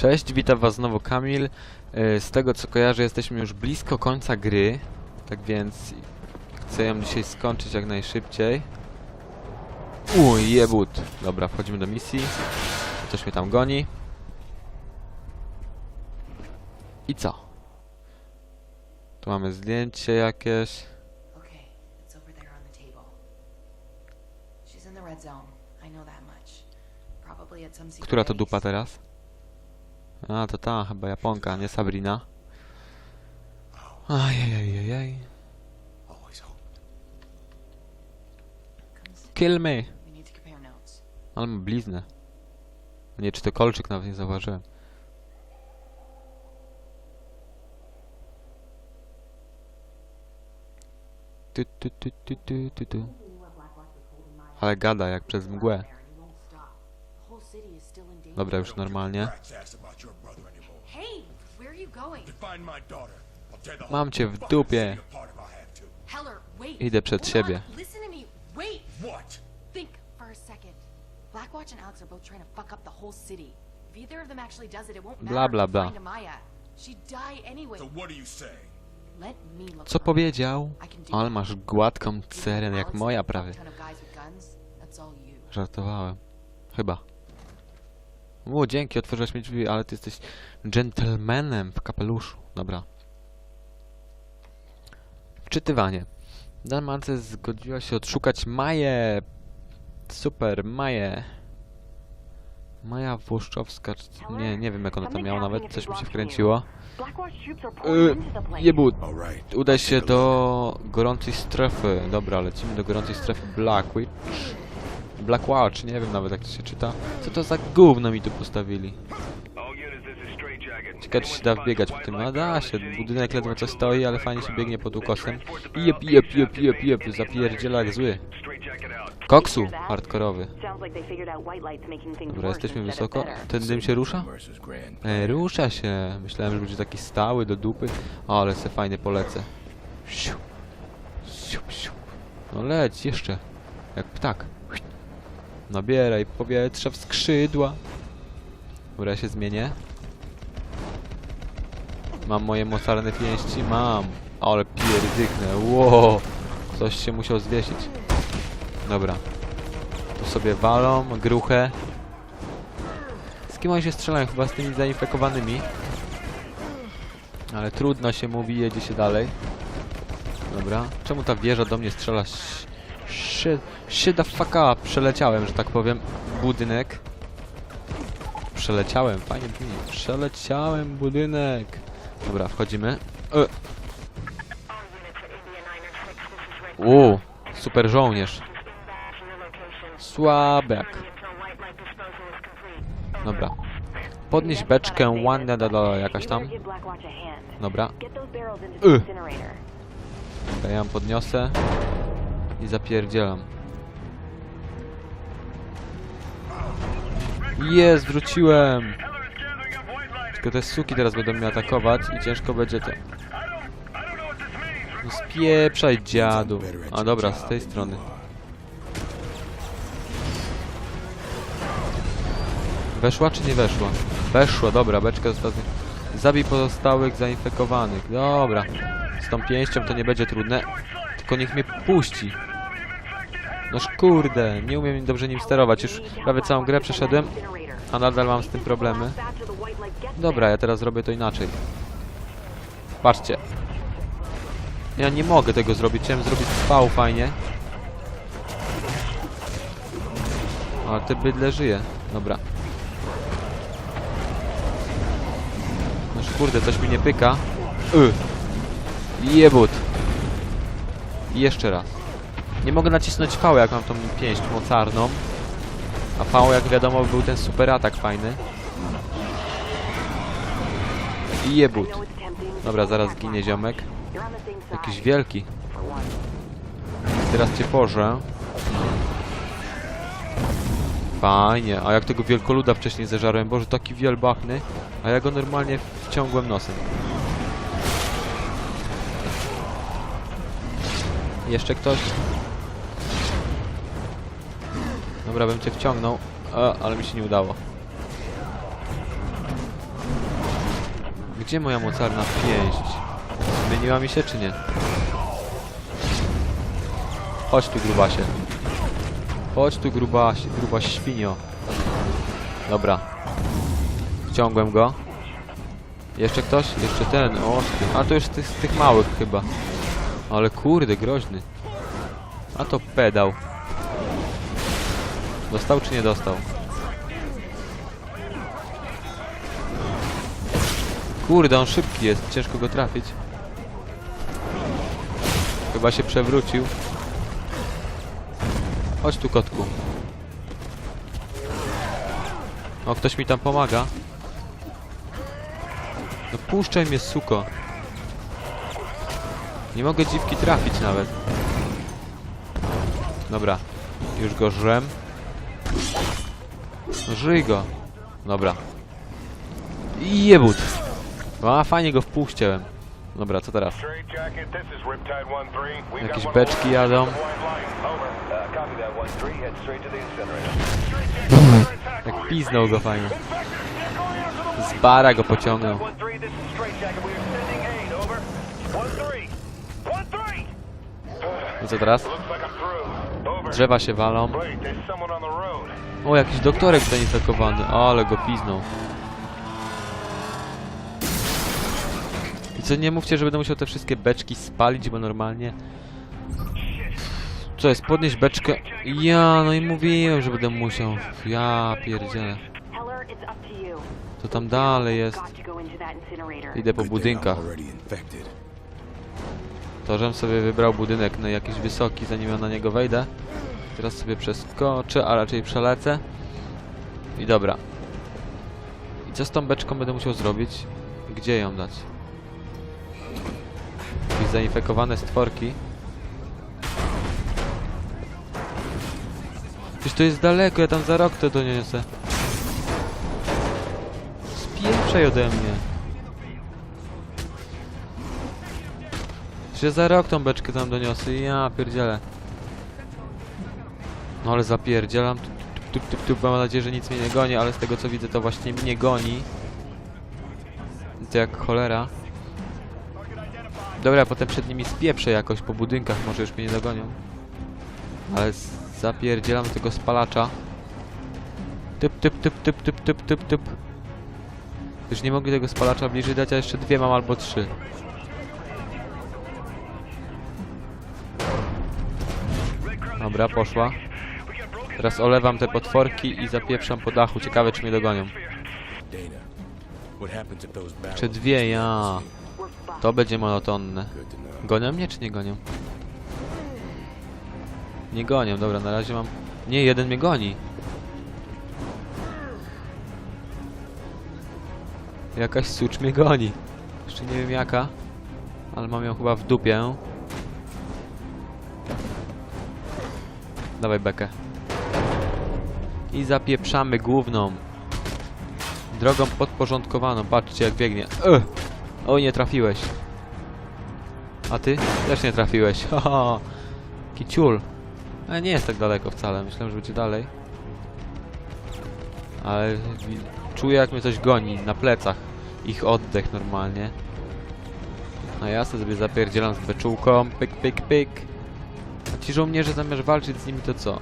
Cześć, witam was znowu Kamil. E, Z tego co kojarzę jesteśmy już blisko końca gry, tak więc chcę ją dzisiaj skończyć jak najszybciej. Uj, jebut. Dobra, wchodzimy do misji. Coś mnie tam goni. I co? Tu mamy zdjęcie jakieś. Która to dupa teraz? A, to ta, chyba Japonka, nie Sabrina. Ajajajajaj. Kill me! Ale ma bliznę. Nie, czy to kolczyk nawet nie zauważyłem. Tu, tu, tu, tu, tu, tu, tu. Ale gada jak przez mgłę. There, and he Mam cię w dupie. Idę przed siebie. On. Listen to me. Wait. What? Think for a second. Blackwatch and Alex are both trying to fuck up the whole city. If either of them actually does it, it won't matter Bla, bla, bla. find Amaya. She'd die anyway. So what are you saying? Let me look Co powiedział? I can do Ale masz gładką cerę jak moja prawie. ton of O, dzięki, otworzyłeś mi drzwi, ale ty jesteś gentlemanem w kapeluszu. Dobra. Wczytywanie. Dalmance zgodziła się odszukać Maję. Super, Maję. Maja Włoszczowska. Nie, nie wiem jak ona tam miała nawet, coś mi się wkręciło. Y, Jebut, udaj się do gorącej strefy. Dobra, lecimy do gorącej strefy Black Witch. Black Watch, nie wiem nawet jak to się czyta. Co to za gówno mi tu postawili? Ciekawe czy się da wbiegać po tym. No da się, budynek ledwo co stoi, ale fajnie się biegnie pod ukosem. Jep, jep, jep, jep, jep, zapierdziela jak zły. Koksu hardkorowy. Dobra, jesteśmy wysoko. Ten dym się rusza? E, rusza się. Myślałem, że będzie taki stały do dupy. O, ale se fajnie polecę. No leć jeszcze. Jak ptak. Nabieraj powietrza w skrzydła. Dobra, ja się zmienię. Mam moje mocarne pięści? Mam. Ale pierdyknę. Ło. Coś się musiał zwiesić. Dobra. Tu sobie walą, gruchę. Z kim oni się strzelają? Chyba z tymi zainfekowanymi. Ale trudno się mówi, jedzie się dalej. Dobra. Czemu ta wieża do mnie strzela? Sh- Shit, shit the fuck up. Przeleciałem, że tak powiem, budynek. Przeleciałem, fajnie brzmi. Przeleciałem budynek. Dobra, wchodzimy. E. U, super żołnierz. Słabiak. Dobra. Podnieś beczkę, one da, da, jakaś tam. Dobra. Y. To ja ją podniosę i zapierdzielam. Jest, wróciłem! Tylko te suki teraz będą mnie atakować i ciężko będzie to... No spieprzaj, dziadu. A dobra, z tej strony. Weszła czy nie weszła? Weszła, dobra, beczka została... Zabij pozostałych zainfekowanych. Dobra. Z tą pięścią to nie będzie trudne. Tylko niech mnie puści. Noż kurde, nie umiem dobrze nim sterować. Już prawie całą grę przeszedłem, a nadal mam z tym problemy. Dobra, ja teraz zrobię to inaczej. Patrzcie. Ja nie mogę tego zrobić. Chciałem zrobić spał fajnie. Ale te bydle żyje. Dobra. Noż kurde, coś mi nie pyka. Y. Jebut. Jeszcze raz. Nie mogę nacisnąć V, jak mam tą pięść mocarną. A V, jak wiadomo, był ten super atak fajny. I jebut. Dobra, zaraz ginie ziomek. Jakiś wielki. Teraz cię pożę. Fajnie, a jak tego wielkoluda wcześniej zeżarłem, boże, taki wielbachny, a ja go normalnie wciągłem nosem. Jeszcze ktoś? Dobra, bym cię wciągnął, ale mi się nie udało. Gdzie moja mocarna pięść? Zmieniła mi się czy nie? Chodź tu grubasie. Chodź tu grubaś, gruba świnio. Dobra. Wciągłem go. Jeszcze ktoś? Jeszcze ten. O. A to już z tych, z tych małych chyba. Ale kurde, groźny. A to pedał. Dostał czy nie dostał? Kurde, on szybki jest, ciężko go trafić. Chyba się przewrócił. Chodź tu, kotku. O, ktoś mi tam pomaga. No puszczaj mnie, suko. Nie mogę dziwki trafić nawet. Dobra. Już go żrem. No żyj go. Dobra. I jebut. A, fajnie go w pół ścięłem. Dobra, co teraz? Straight jacket, this is Riptide 1-3. We've Jakieś beczki jadą. the white line. Over. Copy that 1-3. Head straight to the incinerator. Jak piznął go fajnie. Z bara go pociągnął. 1-3, this is straight jacket. We are sending aid. Over. 1-3. 1-3. I co teraz? Drzewa się walą. O, jakiś doktorek zainfekowany. Ale go piznął. I co, nie mówcie, że będę musiał te wszystkie beczki spalić, bo normalnie... Co jest, podnieść beczkę? Ja, no i mówiłem, że będę musiał. Ja pierdzielę. To tam dalej jest? Idę po budynkach. To, żem sobie wybrał budynek na jakiś wysoki, zanim ja na niego wejdę. Teraz sobie przeskoczę, a raczej przelecę. I dobra. I co z tą beczką będę musiał zrobić? Gdzie ją dać? Jakieś zainfekowane stworki. Przecież to jest daleko, ja tam za rok to doniosę. Spieprzaj ode mnie. Że za rok tą beczkę tam doniosę ja pierdzielę. No ale zapierdzielam. Tup, tup, tup, tup, mam nadzieję, że nic mnie nie goni, ale z tego co widzę to właśnie mnie goni. To jak cholera. Dobra, potem przed nimi spieprzę jakoś po budynkach, może już mnie nie dogonią. Ale zapierdzielam tego spalacza. Typ, typ, typ, typ, typ, typ, typ, typ. Już nie mogli tego spalacza bliżej dać, a jeszcze dwie mam albo trzy. Dobra, poszła. Teraz olewam te potworki i zapieprzam po dachu. Ciekawe, czy mnie dogonią. Czy dwie, ja. To będzie monotonne. Gonią mnie, czy nie gonią? Nie gonią, dobra, na razie mam... Nie, jeden mnie goni. Jakaś sucz mnie goni. Jeszcze nie wiem jaka. Ale mam ją chyba w dupie. Dawaj bekę. I zapieprzamy główną. Drogą podporządkowaną. Patrzcie jak biegnie. Ugh! Oj, nie trafiłeś. A ty? Też nie trafiłeś. Haha. Kiciul. Ale nie jest tak daleko wcale. Myślałem, że będzie dalej. Ale czuję jak mnie coś goni na plecach. Ich oddech normalnie. A ja sobie zapierdzielam z beczułką. Pyk, pyk, pyk. Ci żołnierze zamiast walczyć z nimi to co?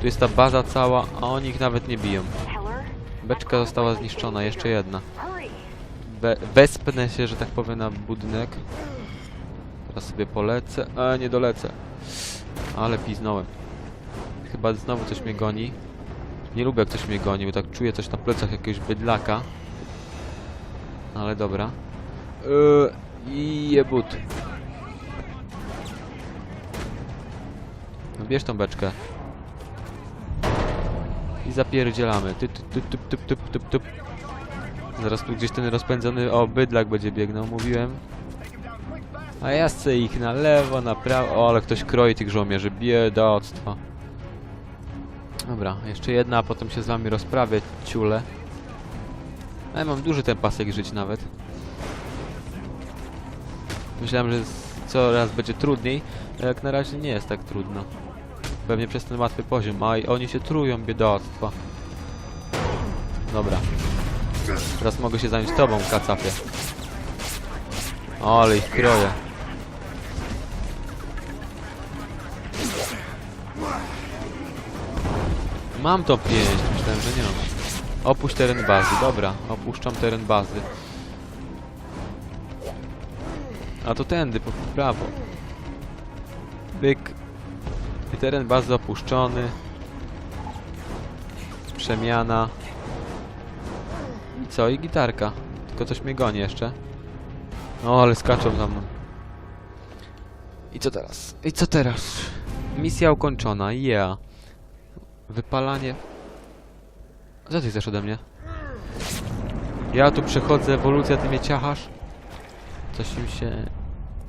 Tu jest ta baza cała, a oni ich nawet nie biją. Beczka została zniszczona, jeszcze jedna. We, wespnę się, że tak powiem, na budynek. Teraz sobie polecę. A, nie dolecę. Ale piznąłem. Chyba znowu coś mnie goni. Nie lubię jak coś mnie goni, bo tak czuję coś na plecach jakiegoś bydlaka. Ale dobra. Yy, I jebut. No bierz tą beczkę. I zapierdzielamy. Ty, ty, ty, ty, ty, ty, ty, ty. Zaraz tu gdzieś ten rozpędzony o bydlak będzie biegnął, mówiłem. A ja chcę ich na lewo, na prawo. O, ale ktoś kroi tych żołnierzy. Biedactwo. Dobra, jeszcze jedna, a potem się z wami rozprawię, ciule. Ale mam duży ten pasek żyć nawet. Myślałem, że coraz będzie trudniej, a jak na razie nie jest tak trudno. Pewnie przez ten łatwy poziom, a i oni się trują, biedactwa. Dobra. Teraz mogę się zająć tobą, kacapie. Ale ich kroję. Mam to 5, myślałem, że nie mam. Opuść teren bazy, dobra, opuszczam teren bazy. A to tędy, po prawo. Byk. I teren bazy opuszczony. Przemiana. I co? I gitarka. Tylko coś mnie goni jeszcze. O, ale skaczą za mną. I co teraz? I co teraz? Misja ukończona, yeah. Wypalanie... Co ty chcesz ode mnie? Ja tu przechodzę, ewolucja, ty mnie ciachasz? Coś im się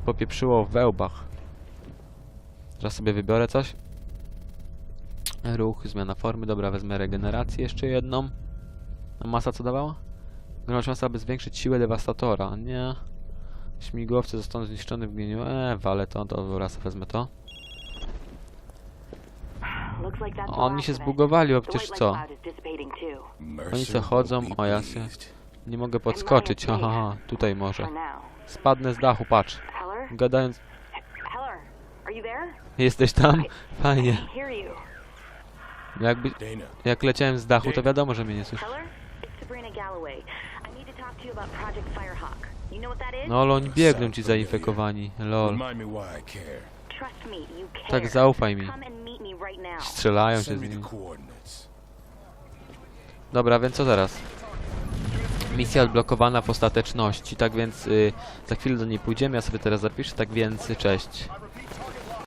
popieprzyło w wełbach. Teraz sobie wybiorę coś. Ruch, zmiana formy. Dobra, wezmę regenerację jeszcze jedną. A masa co dawała? Groźna masa, aby zwiększyć siłę dewastatora. Nie. Śmigłowce zostaną zniszczone w gnieniu. Eee, wale to. Dobra, sobie wezmę to. Oni się zbugowali, o The przecież co? Oni Mercer chodzą, o ja się... Nie mogę podskoczyć, ha, ha, ha. Tutaj może. Spadnę z dachu, patrz. Heller? Gadając... Jesteś tam? Fajnie. Jakby... Jak leciałem z dachu, to wiadomo, że mnie nie słyszy. No oni biegną ci zainfekowani. Lol. Tak zaufaj mi. Strzelają się z nimi. Dobra, więc co teraz? Misja odblokowana w ostateczności, tak więc y, za chwilę do niej pójdziemy, ja sobie teraz zapiszę, tak więc y, cześć.